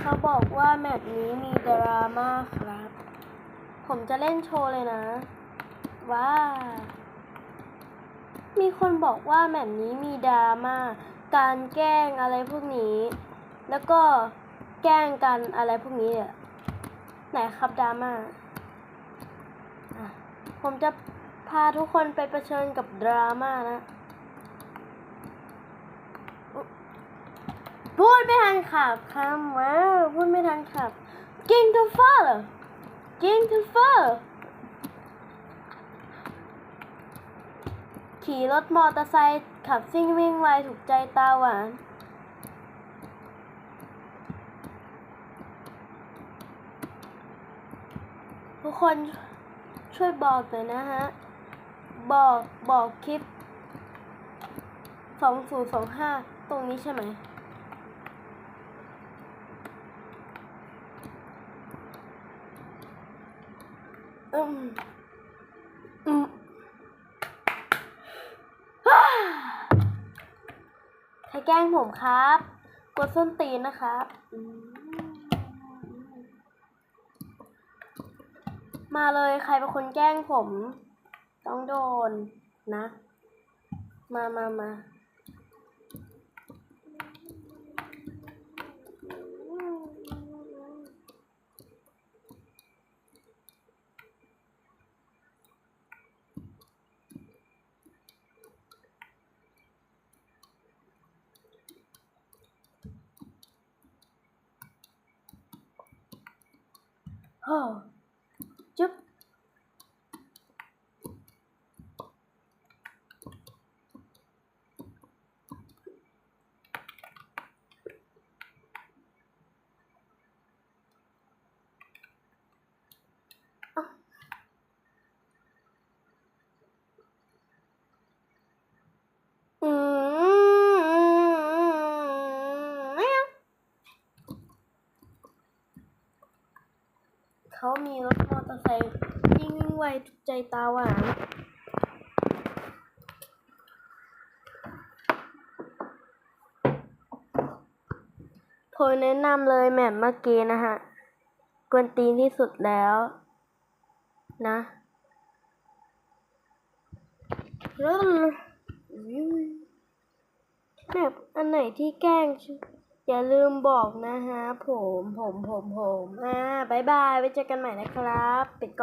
เขาบอกว่าแมตช์นี้มีดราม่าครับ ผมจะเล่นโชว์เลยนะ ว้า มีคนบอกว่าแมตช์นี้มีดราม่า การแกล้งอะไรพวกนี้ แล้วก็แกล้งกันอะไรพวกนี้เนี่ยไหนครับดราม่าผมจะพาทุกคนไปเผชิญกับดราม่านะ พูดไม่ทันขับคำว้าวพูดไม่ทันขับ ging too far ging too far ขี่รถมอเตอร์ไซค์ขับซิ่งวิ่งไวถูกใจตาหวานทุกคนช่วยบอกหน่อยนะฮะ บอกบอกคลิป 2025 ตรงนี้ใช่ไหม อืมอืมใครแกล้งผมครับ กดส้นตีนนะครับมาเลยใครเป็นคนแกล้งผม ต้องโดนนะ มามามา โอ้จุ๊บ อืม เขามีรถมอเตอร์ไซค์วิ่งวิ่งไวถูกใจตาหวานผมแนะนำเลยแมปเมื่อกี้นะฮะกวนตีนที่สุดแล้ว นะแล้วแบบอันไหนที่แกล้งฉัน อย่าลืมบอกนะฮะผมผมผมผมอ่าบายบายไว้เจอกันใหม่นะครับ ปิดก่อน